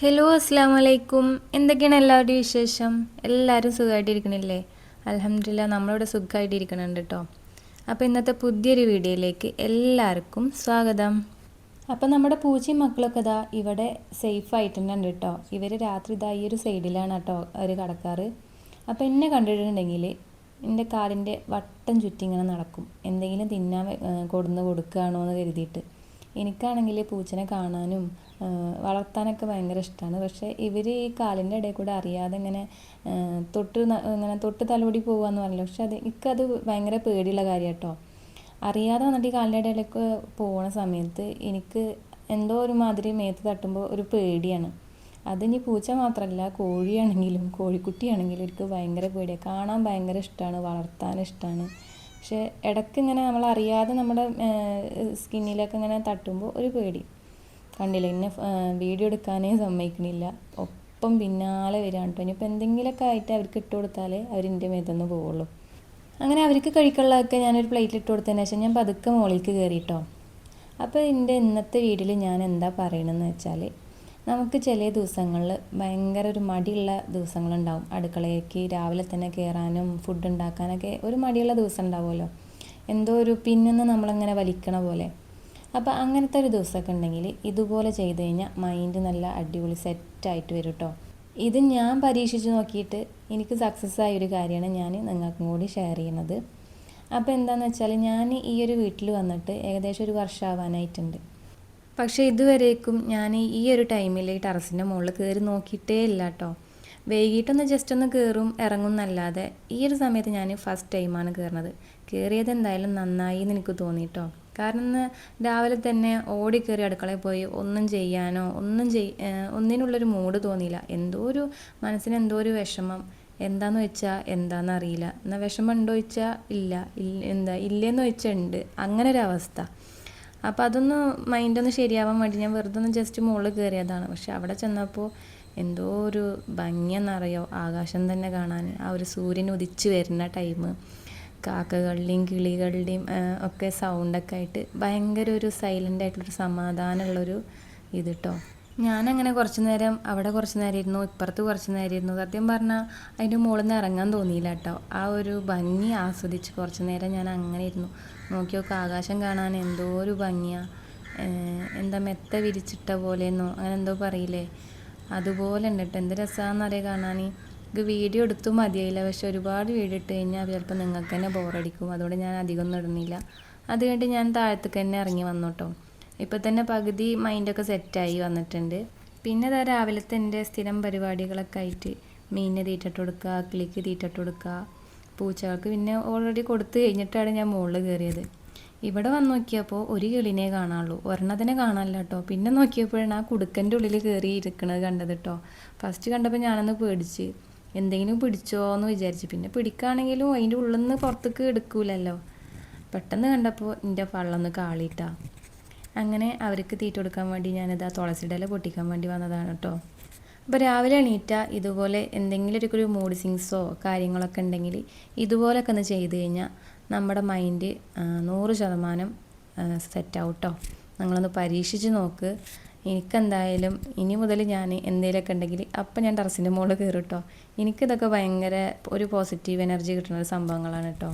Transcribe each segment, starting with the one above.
Hello അസ്സാം വലൈക്കും എന്തൊക്കെയാണ് എല്ലാവരുടെയും വിശേഷം? എല്ലാവരും സുഖമായിട്ടിരിക്കണില്ലേ? അലഹമില്ല നമ്മളിവിടെ സുഖമായിട്ടിരിക്കണുണ്ട് കേട്ടോ അപ്പോൾ ഇന്നത്തെ പുതിയൊരു വീഡിയോയിലേക്ക് എല്ലാവർക്കും സ്വാഗതം. അപ്പോൾ നമ്മുടെ പൂച്ചയും മക്കളൊക്കെ ഇതാ ഇവിടെ സേഫ് ആയിട്ട് തന്നെ ഉണ്ട് കേട്ടോ ഇവർ രാത്രി ഇതാ ഈ ഒരു സൈഡിലാണ് കേട്ടോ അവർ കിടക്കാറ്. അപ്പോൾ എന്നെ കണ്ടിട്ടുണ്ടെങ്കിൽ എന്റെ കാലിന്റെ വട്ടം ചുറ്റിങ്ങനെ നടക്കും. എന്തെങ്കിലും തിന്നാൻ കൊടുന്ന് കൊടുക്കുകയാണോ എന്ന് കരുതിയിട്ട്. എനിക്കാണെങ്കിൽ പൂച്ചനെ കാണാനും വളർത്താനൊക്കെ ഭയങ്കര ഇഷ്ടമാണ് പക്ഷേ ഇവർ ഈ കാലിന്റെ ഇടയിൽ കൂടെ അറിയാതെ ഇങ്ങനെ തൊട്ട് ഇങ്ങനെ തൊട്ട് തലോടി പോകാമെന്ന് പറഞ്ഞല്ലോ? പക്ഷെ അത് എനിക്കത് ഭയങ്കര പേടിയുള്ള കാര്യം കേട്ടോ അറിയാതെ വന്നിട്ട് ഈ കാലിന്റെ ഇടയിലേക്ക് പോകുന്ന സമയത്ത് എനിക്ക് എന്തോ ഒരു മാതിരി മേത്ത് തട്ടുമ്പോൾ ഒരു പേടിയാണ്. അതിനി പൂച്ച മാത്രമല്ല കോഴിയാണെങ്കിലും കോഴിക്കുട്ടിയാണെങ്കിലും എനിക്ക് ഭയങ്കര പേടിയാണ് കാണാൻ ഭയങ്കര ഇഷ്ടമാണ് വളർത്താൻ ഇഷ്ടമാണ് പക്ഷേ ഇടയ്ക്ക് ഇങ്ങനെ നമ്മൾ അറിയാതെ നമ്മുടെ സ്കിന്നിലൊക്കെ ഇങ്ങനെ തട്ടുമ്പോൾ ഒരു പേടി. കണ്ടില്ല. എന്നെ വീഡിയോ എടുക്കാനേ സമ്മതിക്കണില്ല. ഒപ്പം പിന്നാലെ വരികയാണ് കേട്ടോ ഇനിയിപ്പോൾ എന്തെങ്കിലുമൊക്കെ ആയിട്ട് അവർക്ക് ഇട്ട് കൊടുത്താലേ അവരിന്റെ മേത്തുനിന്ന് പോവുള്ളൂ. അങ്ങനെ അവർക്ക് കഴിക്കാനുള്ളതൊക്കെ ഞാനൊരു പ്ലേറ്റിൽ ഇട്ട് കൊടുത്തതിന് ശേഷം ഞാൻ പതുക്കെ മുകളിലേക്ക് കയറിയിട്ടോ അപ്പോൾ എന്റെ ഇന്നത്തെ വീഡിയോയിൽ ഞാൻ എന്താ പറയണമെന്ന് വെച്ചാൽ നമുക്ക് ചില ദിവസങ്ങളിൽ ഭയങ്കര ഒരു മടിയുള്ള ദിവസങ്ങളുണ്ടാവും. അടുക്കളയ്ക്ക് രാവിലെ തന്നെ കയറാനും ഫുഡ് ഉണ്ടാക്കാനൊക്കെ ഒരു മടിയുള്ള ദിവസം ഉണ്ടാവുമല്ലോ. എന്തോ ഒരു പിന്നിന്ന് നമ്മളങ്ങനെ വലിക്കണ പോലെ. അപ്പോൾ അങ്ങനത്തെ ഒരു ദിവസമൊക്കെ ഉണ്ടെങ്കിൽ ഇതുപോലെ ചെയ്ത് കഴിഞ്ഞാൽ മൈൻഡ് നല്ല അടിപൊളി സെറ്റായിട്ട് വരും കേട്ടോ ഇത് ഞാൻ പരീക്ഷിച്ച് നോക്കിയിട്ട് എനിക്ക് സക്സസ് ആയ ഒരു കാര്യമാണ് ഞാൻ നിങ്ങൾക്കും കൂടി ഷെയർ ചെയ്യുന്നത്. അപ്പോൾ എന്താണെന്ന് വെച്ചാൽ ഞാൻ ഈ ഒരു വീട്ടിൽ വന്നിട്ട് ഏകദേശം ഒരു വർഷമാവാനായിട്ടുണ്ട് പക്ഷേ ഇതുവരേക്കും ഞാൻ ഈ ഒരു ടൈമിൽ ഈ ടെറസിന്റെ മുകളിൽ കയറി നോക്കിയിട്ടേ ഇല്ല കേട്ടോ വൈകിട്ടൊന്ന് ജസ്റ്റ് ഒന്ന് കയറും ഇറങ്ങും എന്നല്ലാതെ ഈ ഒരു സമയത്ത് ഞാൻ ഫസ്റ്റ് ടൈമാണ് കയറുന്നത് കയറിയത് എന്തായാലും നന്നായി എന്ന് എനിക്ക് തോന്നി കേട്ടോ കാരണം ഇന്ന് രാവിലെ തന്നെ ഓടി കയറി അടുക്കളയിൽ പോയി ഒന്നും ചെയ്യാനോ ഒന്നും ചെയ് ഒന്നിനുള്ളൊരു മൂഡ് തോന്നിയില്ല. എന്തോ ഒരു മനസ്സിന് എന്തോ ഒരു വിഷമം. എന്താന്ന് വെച്ചാൽ എന്താണെന്ന് അറിയില്ല. എന്നാൽ വിഷമം ഉണ്ടോ ചോദിച്ചാൽ ഇല്ല എന്താ ഇല്ലെന്ന് ചോദിച്ചാൽ ഉണ്ട് അങ്ങനെ ഒരു അവസ്ഥ. അപ്പോൾ അതൊന്ന് മൈൻഡൊന്ന് ശരിയാവാൻ വേണ്ടി ഞാൻ വെറുതെ ഒന്ന് ജസ്റ്റ് മുകളിൽ കയറിയതാണ് പക്ഷെ അവിടെ ചെന്നപ്പോൾ എന്തോ ഒരു ഭംഗിയെന്നറിയോ? ആകാശം തന്നെ കാണാൻ. ആ ഒരു സൂര്യൻ ഉദിച്ച് വരുന്ന ടൈം കാക്കകളുടെയും കിളികളുടെയും ഒക്കെ സൗണ്ടൊക്കെ ആയിട്ട് ഭയങ്കര ഒരു സൈലന്റ് ആയിട്ടുള്ളൊരു സമാധാനമുള്ളൊരു ഇത് കേട്ടോ ഞാനങ്ങനെ കുറച്ച് നേരം അവിടെ കുറച്ച് നേരം ഇരുന്നു ഇപ്പുറത്ത് കുറച്ച് നേരം ഇരുന്നു. സത്യം പറഞ്ഞാൽ അതിന്റെ മുകളിൽ നിന്ന് ഇറങ്ങാൻ തോന്നിയില്ല കേട്ടോ. ആ ഒരു ഭംഗി ആസ്വദിച്ച് കുറച്ച് നേരം ഞാൻ അങ്ങനെ ഇരുന്നു. നോക്കി നോക്കി ആകാശം കാണാൻ എന്തോ ഒരു ഭംഗിയാണ് എന്താ മെത്ത വിരിച്ചിട്ട പോലെയെന്നോ അങ്ങനെ എന്തോ പറയില്ലേ? അതുപോലെ ഉണ്ട് കേട്ടോ. എന്ത് രസമാണെന്നറിയാം കാണാൻ ഇത് വീഡിയോ എടുത്തു മതിയായില്ല. പക്ഷെ ഒരുപാട് വീഡിയോ ഇട്ട് കഴിഞ്ഞാൽ ചിലപ്പോൾ നിങ്ങൾക്ക് തന്നെ ബോറടിക്കും. അതുകൊണ്ട് ഞാൻ അധികം ഒന്നും ഇടുന്നില്ല. അത് കഴിഞ്ഞിട്ട് ഞാൻ താഴത്തേക്ക് തന്നെ ഇറങ്ങി വന്നു കേട്ടോ ഇപ്പോൾ തന്നെ പകുതി മൈൻഡൊക്കെ സെറ്റായി വന്നിട്ടുണ്ട്. പിന്നെ അതാ രാവിലത്തെ എന്റെ സ്ഥിരം പരിപാടികളൊക്കെ ആയിട്ട് മീനിന് തീറ്റിട്ട് കൊടുക്കുക കിളിക്ക് തീറ്റിട്ട് കൊടുക്കുക പൂച്ചകൾക്ക് പിന്നെ ഓൾറെഡി കൊടുത്തു കഴിഞ്ഞിട്ടാണ് ഞാൻ മുകളിൽ കയറിയത് ഇവിടെ വന്ന് നോക്കിയപ്പോൾ ഒരു കിളിനെ കാണാനുള്ളൂ. ഒരെണ്ണത്തിനെ കാണാനില്ല കേട്ടോ പിന്നെ നോക്കിയപ്പോഴാണ് ആ കുടുക്കന്റെ ഉള്ളിൽ കയറി ഇരിക്കണത് കണ്ടത് കേട്ടോ ഫസ്റ്റ് കണ്ടപ്പോൾ ഞാനൊന്ന് പേടിച്ച് എന്തെങ്കിലും പിടിച്ചോ എന്ന് വിചാരിച്ചു. പിന്നെ പിടിക്കുകയാണെങ്കിലും അതിന്റെ ഉള്ളിൽ നിന്ന് പുറത്തേക്ക് എടുക്കൂലല്ലോ. പെട്ടെന്ന് കണ്ടപ്പോൾ എന്റെ പള്ളൊന്ന് കാളിയിട്ടാ അങ്ങനെ അവർക്ക് തീറ്റ കൊടുക്കാൻ വേണ്ടി ഞാനിത് ആ തുളസിടല പൊട്ടിക്കാൻ വേണ്ടി വന്നതാണ് കേട്ടോ അപ്പോൾ രാവിലെ എണീറ്റ ഇതുപോലെ എന്തെങ്കിലും ഒരു മൂഡ് സിങ്സോ കാര്യങ്ങളൊക്കെ ഉണ്ടെങ്കിൽ ഇതുപോലൊക്കെ ഒന്ന് ചെയ്ത് കഴിഞ്ഞാൽ നമ്മുടെ മൈൻഡ് നൂറ് ശതമാനം സെറ്റാവും കേട്ടോ നിങ്ങളൊന്ന് പരീക്ഷിച്ച് നോക്ക്. എനിക്കെന്തായാലും ഇനി മുതൽ ഞാൻ എന്തെങ്കിലുമൊക്കെ ഉണ്ടെങ്കിൽ അപ്പം ഞാൻ ടെറസിന്റെ മുകളിൽ കയറും കേട്ടോ എനിക്കിതൊക്കെ ഭയങ്കര ഒരു പോസിറ്റീവ് എനർജി കിട്ടുന്ന ഒരു സംഭവങ്ങളാണ് കേട്ടോ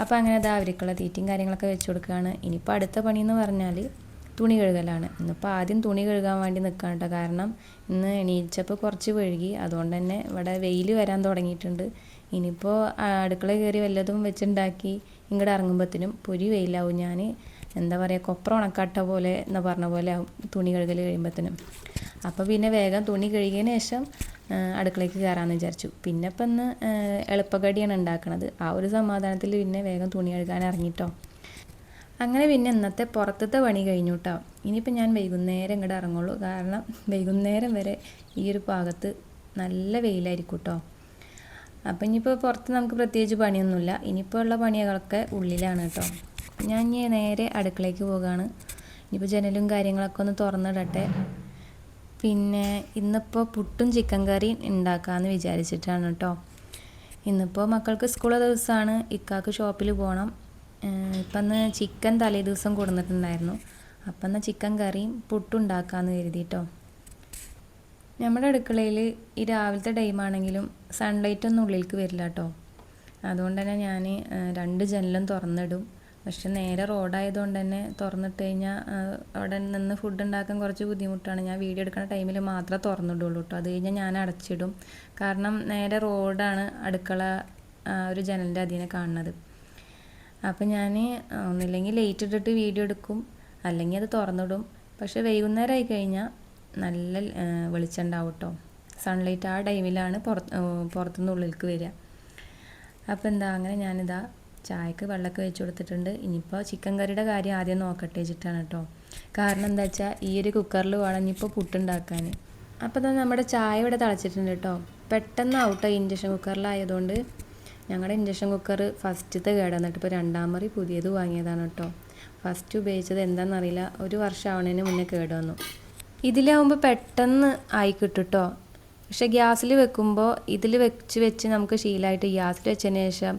അപ്പോൾ അങ്ങനെ അത് അവർക്കുള്ള തീറ്റയും കാര്യങ്ങളൊക്കെ വെച്ച് കൊടുക്കുകയാണ് ഇനിയിപ്പോൾ അടുത്ത പണി എന്ന് പറഞ്ഞാൽ തുണി കഴുകലാണ്. ഇന്നിപ്പോൾ ആദ്യം തുണി കഴുകാൻ വേണ്ടി നിൽക്കാൻ കേട്ടോ കാരണം ഇന്ന് എണീച്ചപ്പോൾ കുറച്ച് വഴുകി അതുകൊണ്ട് തന്നെ ഇവിടെ വെയിൽ വരാൻ തുടങ്ങിയിട്ടുണ്ട്. ഇനിയിപ്പോൾ അടുക്കള കയറി വല്ലതും വെച്ചുണ്ടാക്കി ഇങ്ങോട്ട് ഇറങ്ങുമ്പോഴത്തേനും പൊരി വെയിലാവും ഞാൻ എന്താ പറയുക കൊപ്ര ഉണക്കാട്ട പോലെ എന്ന് പറഞ്ഞ പോലെ തുണി കഴുകൽ കഴിയുമ്പോഴത്തേനും അപ്പോൾ പിന്നെ വേഗം തുണി കഴുകിയതിന് ശേഷം അടുക്കളയ്ക്ക് കയറാമെന്ന് വിചാരിച്ചു. പിന്നെ ഇപ്പം ഇന്ന് എളുപ്പക്കടിയാണ് ഉണ്ടാക്കുന്നത് ആ ഒരു സമാധാനത്തിൽ പിന്നെ വേഗം തുണി കഴുകാൻ ഇറങ്ങിട്ടോ. അങ്ങനെ പിന്നെ ഇന്നത്തെ പുറത്തത്തെ പണി കഴിഞ്ഞു കേട്ടോ ഇനിയിപ്പോൾ ഞാൻ വൈകുന്നേരം ഇങ്ങോട്ട് ഇറങ്ങുള്ളൂ. കാരണം വൈകുന്നേരം വരെ ഈ ഒരു ഭാഗത്ത് നല്ല വെയിലായിരിക്കും കേട്ടോ അപ്പം ഇനിയിപ്പോൾ പുറത്ത് നമുക്ക് പ്രത്യേകിച്ച് പണിയൊന്നുമില്ല. ഇനിയിപ്പോൾ ഉള്ള പണികളൊക്കെ ഉള്ളിലാണ് കേട്ടോ ഞാൻ ഇനി നേരെ അടുക്കളയ്ക്ക് പോകുകയാണ് ഇനിയിപ്പോൾ ജനലും കാര്യങ്ങളൊക്കെ ഒന്ന് തുറന്നിടട്ടെ. പിന്നെ ഇന്നിപ്പോൾ പുട്ടും ചിക്കൻ കറിയും ഉണ്ടാക്കാമെന്ന് വിചാരിച്ചിട്ടാണ് കേട്ടോ ഇന്നിപ്പോൾ മക്കൾക്ക് സ്കൂൾ ദിവസമാണ് ഇക്കാക്ക് ഷോപ്പിൽ പോകണം ഇപ്പം ഇന്ന് ചിക്കൻ തലേ ദിവസം കൊടുത്തിട്ടുണ്ടായിരുന്നു അപ്പം എന്നാൽ ചിക്കൻ കറിയും പുട്ടുണ്ടാക്കാമെന്ന് കരുതി കേട്ടോ നമ്മുടെ അടുക്കളയിൽ ഈ രാവിലത്തെ ടൈമാണെങ്കിലും സൺലൈറ്റ് ഒന്നും ഉള്ളിലേക്ക് വരില്ല കേട്ടോ അതുകൊണ്ട് തന്നെ ഞാൻ രണ്ട് ജനലും തുറന്നിടും. പക്ഷെ നേരെ റോഡായതുകൊണ്ട് തന്നെ തുറന്നിട്ട് കഴിഞ്ഞാൽ അവിടെ നിന്ന് ഫുഡ് ഉണ്ടാക്കാൻ കുറച്ച് ബുദ്ധിമുട്ടാണ്. ഞാൻ വീഡിയോ എടുക്കുന്ന ടൈമിൽ മാത്രമേ തുറന്നിടുള്ളൂ കേട്ടോ അത് കഴിഞ്ഞാൽ ഞാൻ അടച്ചിടും. കാരണം നേരെ റോഡാണ് അടുക്കള ഒരു ജനലിന്റെ അതിനെ കാണുന്നത്. അപ്പം ഞാൻ ഒന്നില്ലെങ്കിൽ ലേറ്റ് ഇട്ടിട്ട് വീഡിയോ എടുക്കും. അല്ലെങ്കിൽ അത് തുറന്നിടും. പക്ഷെ വൈകുന്നേരം ആയി കഴിഞ്ഞാൽ നല്ല വെളിച്ചം ഉണ്ടാവും കേട്ടോ സൺലൈറ്റ് ആ ടൈമിലാണ് പുറത്ത് പുറത്തുനിന്ന് ഉള്ളിലേക്ക് വരിക. അപ്പോൾ എന്താ അങ്ങനെ ഞാനിതാ ചായക്ക് വെള്ളമൊക്കെ വെച്ച് കൊടുത്തിട്ടുണ്ട്. ഇനിയിപ്പോൾ ചിക്കൻ കറിയുടെ കാര്യം ആദ്യം നോക്കട്ടെ വെച്ചിട്ടാണ് കേട്ടോ. കാരണം എന്താ വെച്ചാൽ ഈ ഒരു കുക്കറിൽ വേണം ഇനിയിപ്പോൾ പുട്ടുണ്ടാക്കാൻ അപ്പോൾ തന്നെ നമ്മുടെ ചായ ഇവിടെ തിളച്ചിട്ടുണ്ട് കേട്ടോ. പെട്ടെന്ന് ഔട്ടോ ഇൻഡക്ഷൻ കുക്കറിലായതുകൊണ്ട് ഞങ്ങളുടെ ഇൻഡക്ഷൻ കുക്കർ ഫസ്റ്റത്തെ കേടന്നിട്ട് ഇപ്പോൾ രണ്ടാം മറി പുതിയത് വാങ്ങിയതാണ് കേട്ടോ. ഫസ്റ്റ് ഉപയോഗിച്ചത് എന്താണെന്നറിയില്ല ഒരു വർഷം ആവണതിന് മുന്നേ കേട് വന്നു. ഇതിലാവുമ്പോൾ പെട്ടെന്ന് ആയി കിട്ടും കേട്ടോ. പക്ഷേ ഗ്യാസിൽ വെക്കുമ്പോൾ ഇതിൽ വെച്ച് വെച്ച് നമുക്ക് ശീലമായിട്ട് ഗ്യാസിൽ വെച്ചതിന് ശേഷം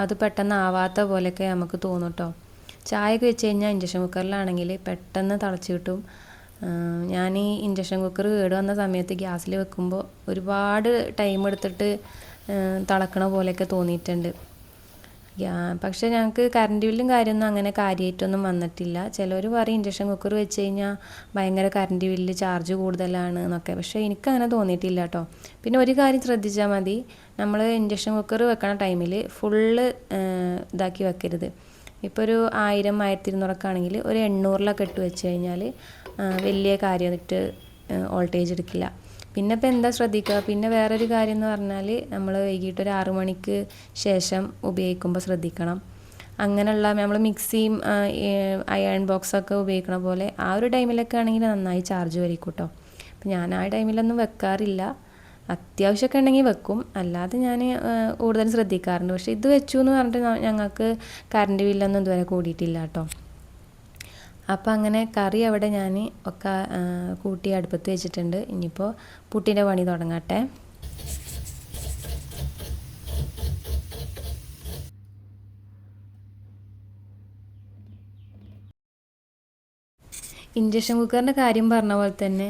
അത് പെട്ടെന്ന് ആവാത്ത പോലെയൊക്കെ നമുക്ക് തോന്നും കേട്ടോ ചായയൊക്കെ വെച്ച് കഴിഞ്ഞാൽ ഇൻഡക്ഷൻ കുക്കറിലാണെങ്കിൽ പെട്ടെന്ന് തിളച്ച് കിട്ടും. ഞാൻ ഈ ഇൻഡക്ഷൻ കുക്കർ കേട് വന്ന സമയത്ത് ഗ്യാസിൽ വെക്കുമ്പോൾ ഒരുപാട് ടൈം എടുത്തിട്ട് തിളക്കണ പോലെയൊക്കെ തോന്നിയിട്ടുണ്ട്. പക്ഷേ ഞങ്ങൾക്ക് കറണ്ട് ബില്ലും കാര്യമൊന്നും അങ്ങനെ കാര്യമായിട്ടൊന്നും വന്നിട്ടില്ല. ചിലർ പറയും ഇൻഡക്ഷൻ കുക്കർ വെച്ച് കഴിഞ്ഞാൽ ഭയങ്കര കറണ്ട് ബില്ല് ചാർജ് കൂടുതലാണ് എന്നൊക്കെ. പക്ഷേ എനിക്കങ്ങനെ തോന്നിയിട്ടില്ല കേട്ടോ പിന്നെ ഒരു കാര്യം ശ്രദ്ധിച്ചാൽ മതി. നമ്മൾ ഇൻഡക്ഷൻ കുക്കർ വെക്കണ ടൈമിൽ ഫുള്ള് ഇതാക്കി വെക്കരുത്. ഇപ്പോൾ ഒരു ആയിരം ആയിരത്തി ഇരുന്നൂറൊക്കെ ആണെങ്കിൽ ഒരു എണ്ണൂറിലൊക്കെ ഇട്ട് വെച്ച് കഴിഞ്ഞാൽ വലിയ കാര്യമായിട്ട് വോൾട്ടേജ് എടുക്കില്ല. പിന്നെ ഇപ്പം എന്താ ശ്രദ്ധിക്കുക പിന്നെ വേറൊരു കാര്യം എന്ന് പറഞ്ഞാൽ നമ്മൾ വൈകിട്ട് ഒരു ആറു മണിക്ക് ശേഷം ഉപയോഗിക്കുമ്പോൾ ശ്രദ്ധിക്കണം. അങ്ങനെയുള്ള നമ്മൾ മിക്സിയും അയൺ ബോക്സൊക്കെ ഉപയോഗിക്കണ പോലെ ആ ഒരു ടൈമിലൊക്കെ ആണെങ്കിൽ നന്നായി ചാർജ് വരും കേട്ടോ അപ്പം ഞാൻ ആ ടൈമിലൊന്നും വെക്കാറില്ല. അത്യാവശ്യമൊക്കെ ഉണ്ടെങ്കിൽ വെക്കും. അല്ലാതെ ഞാൻ കൂടുതൽ ശ്രദ്ധിക്കാറുണ്ട്. പക്ഷേ ഇത് വെച്ചു എന്ന് പറഞ്ഞിട്ട് ഞങ്ങൾക്ക് കറണ്ട് ബില്ലൊന്നും ഇതുവരെ കൂടിയിട്ടില്ല കേട്ടോ അപ്പോൾ അങ്ങനെ കറി അവിടെ ഞാൻ ഒക്കെ കൂട്ടി അടുപ്പത്ത് വെച്ചിട്ടുണ്ട്. ഇനിയിപ്പോൾ പുട്ടിന്റെ പണി തുടങ്ങട്ടെ. ഇൻഡക്ഷൻ കുക്കറിന്റെ കാര്യം പറഞ്ഞ പോലെ തന്നെ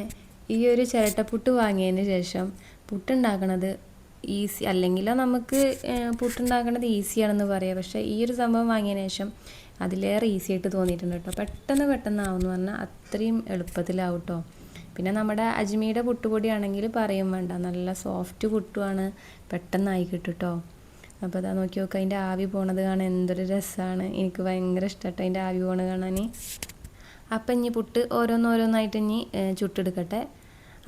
ഈ ഒരു ചിരട്ടപ്പുട്ട് വാങ്ങിയതിന് ശേഷം പുട്ടുണ്ടാക്കണത് ഈസി അല്ലെങ്കിൽ നമുക്ക് പുട്ടുണ്ടാക്കണത് ഈസിയാണെന്ന് പറയാം. പക്ഷേ ഈ ഒരു സംഭവം വാങ്ങിയതിന് ശേഷം അതിലേറെ ഈസി ആയിട്ട് തോന്നിയിട്ടുണ്ട് കേട്ടോ പെട്ടെന്ന് പെട്ടെന്ന് ആവുമെന്ന് പറഞ്ഞാൽ അത്രയും എളുപ്പത്തിലാവും കേട്ടോ പിന്നെ നമ്മുടെ അജ്മിയുടെ പുട്ടുപൊടി ആണെങ്കിൽ പറയും വേണ്ട. നല്ല സോഫ്റ്റ് പുട്ടുമാണ് പെട്ടെന്നായി കിട്ടും കേട്ടോ അപ്പോൾ അതാ നോക്കി നോക്കുക അതിന്റെ ആവി പോണത് കാണാൻ എന്തൊരു രസമാണ് എനിക്ക് ഭയങ്കര ഇഷ്ടമായിട്ട് അതിന്റെ ആവി പോണത് കാണാൻ അപ്പം ഇനി പുട്ട് ഓരോന്നോരോന്നായിട്ട് ഇനി ചുട്ടെടുക്കട്ടെ.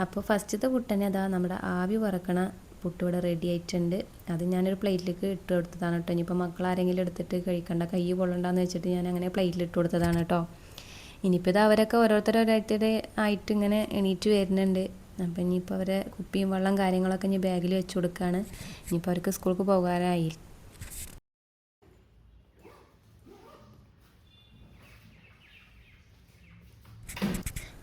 അപ്പോൾ ഫസ്റ്റത്തെ പുട്ടന്നെ അതാ നമ്മുടെ ആവി പറക്കണ പുട്ട് ഇവിടെ റെഡി ആയിട്ടുണ്ട്. അത് ഞാനൊരു പ്ലേറ്റിലേക്ക് ഇട്ട് കൊടുത്തതാണ് കേട്ടോ ഇനിയിപ്പോൾ മക്കൾ ആരെങ്കിലും എടുത്തിട്ട് കഴിക്കണ്ട കൈ പൊള്ളണ്ടെന്ന് വെച്ചിട്ട് ഞാൻ അങ്ങനെ പ്ലേറ്റിൽ ഇട്ട് കൊടുത്തതാണ് കേട്ടോ ഇനിയിപ്പോൾ ഇത് അവരൊക്കെ ഓരോരുത്തരോരോരുത്തരുടെ ആയിട്ട് ഇങ്ങനെ എണീറ്റ് വരുന്നുണ്ട്. അപ്പം ഇനിയിപ്പോൾ അവരെ കുപ്പിയും വെള്ളം കാര്യങ്ങളൊക്കെ ഇനി ബാഗിൽ വെച്ച് കൊടുക്കുകയാണ് ഇനിയിപ്പോൾ അവർക്ക് സ്കൂൾക്ക് പോകാനായി.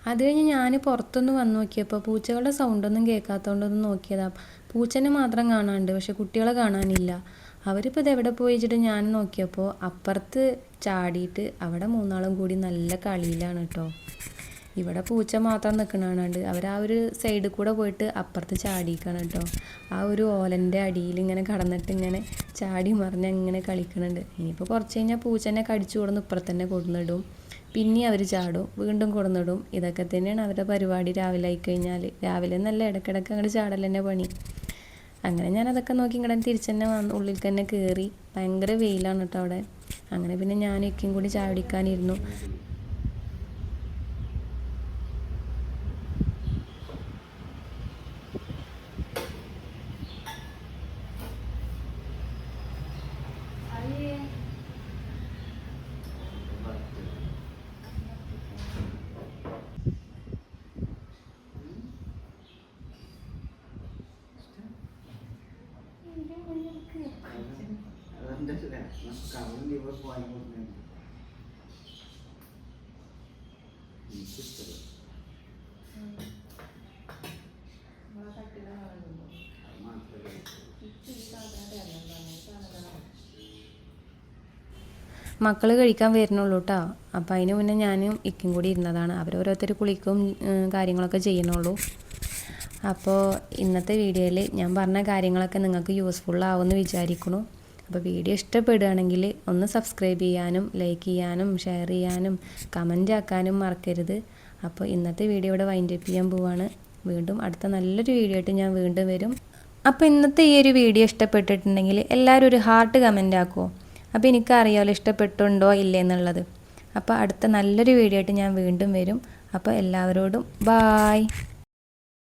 അത് കഴിഞ്ഞ് ഞാൻ പുറത്തൊന്ന് വന്ന് നോക്കിയപ്പോൾ പൂച്ചകളുടെ സൗണ്ടൊന്നും കേൾക്കാത്തതുകൊണ്ടൊന്ന് നോക്കിയതാ. പൂച്ചനെ മാത്രം കാണാനുണ്ട് പക്ഷെ കുട്ടികളെ കാണാനില്ല. അവരിപ്പോൾ ഇത് എവിടെ പോയി വെച്ചിട്ട് ഞാൻ നോക്കിയപ്പോൾ അപ്പുറത്ത് ചാടിയിട്ട് അവിടെ മൂന്നാളും കൂടി നല്ല കളിയിലാണ് കേട്ടോ ഇവിടെ പൂച്ച മാത്രം നിൽക്കണാണ്ട് അവർ ആ ഒരു സൈഡിൽ കൂടെ പോയിട്ട് അപ്പുറത്ത് ചാടിക്കണം കേട്ടോ ആ ഒരു ഓലന്റെ അടിയിൽ ഇങ്ങനെ കടന്നിട്ട് ഇങ്ങനെ ചാടി മറിഞ്ഞ് ഇങ്ങനെ കളിക്കണുണ്ട്. ഇനിയിപ്പോൾ കുറച്ച് കഴിഞ്ഞാൽ പൂച്ചനെ കടിച്ചു കൊടുന്ന് ഇപ്പുറത്തന്നെ കൊടുന്നിടും പിന്നെ അവർ ചാടും വീണ്ടും കൊടുന്നിടും. ഇതൊക്കെ തന്നെയാണ് അവരുടെ പരിപാടി രാവിലെ ആയിക്കഴിഞ്ഞാൽ രാവിലെ നല്ല ഇടയ്ക്കിടയ്ക്ക് അങ്ങോട്ട് ചാടൽ തന്നെ പണി. അങ്ങനെ ഞാൻ അതൊക്കെ നോക്കി ഇങ്ങോട്ട് തിരിച്ചു തന്നെ വന്ന് ഉള്ളിൽ തന്നെ കയറി ഭയങ്കര വെയിലാണ് കേട്ടോ അവിടെ. അങ്ങനെ പിന്നെ ഞാനൊക്കെയും കൂടി ചാടിക്കാനിരുന്നു മക്കൾ കഴിക്കാൻ വരുന്നുള്ളൂ കേട്ടോ അപ്പോൾ അതിന് മുന്നേ ഞാനും ഇക്കും കൂടി ഇരുന്നതാണ്. അവരോരോരുത്തർ കുളിക്കും കാര്യങ്ങളൊക്കെ ചെയ്യുന്നുള്ളൂ. അപ്പോൾ ഇന്നത്തെ വീഡിയോയിൽ ഞാൻ പറഞ്ഞ കാര്യങ്ങളൊക്കെ നിങ്ങൾക്ക് യൂസ്ഫുൾ ആവുമെന്ന് വിചാരിക്കുന്നു. അപ്പോൾ വീഡിയോ ഇഷ്ടപ്പെടുകയാണെങ്കിൽ ഒന്ന് സബ്സ്ക്രൈബ് ചെയ്യാനും ലൈക്ക് ചെയ്യാനും ഷെയർ ചെയ്യാനും കമന്റ് ആക്കാനും മറക്കരുത്. അപ്പോൾ ഇന്നത്തെ വീഡിയോ ഇവിടെ വൈൻഡ് അപ്പ് ചെയ്യാൻ പോവാണ്. വീണ്ടും അടുത്ത നല്ലൊരു വീഡിയോ ആയിട്ട് ഞാൻ വീണ്ടും വരും. അപ്പോൾ ഇന്നത്തെ ഈ ഒരു വീഡിയോ ഇഷ്ടപ്പെട്ടിട്ടുണ്ടെങ്കിൽ എല്ലാവരും ഒരു ഹാർട്ട് കമന്റ് ആക്കുമോ അപ്പോൾ എനിക്കറിയാമല്ലോ ഇഷ്ടപ്പെട്ടുണ്ടോ ഇല്ലേ എന്നുള്ളത്. അപ്പോൾ അടുത്ത നല്ലൊരു വീഡിയോ ആയിട്ട് ഞാൻ വീണ്ടും വരും. അപ്പോൾ എല്ലാവരോടും ബായ്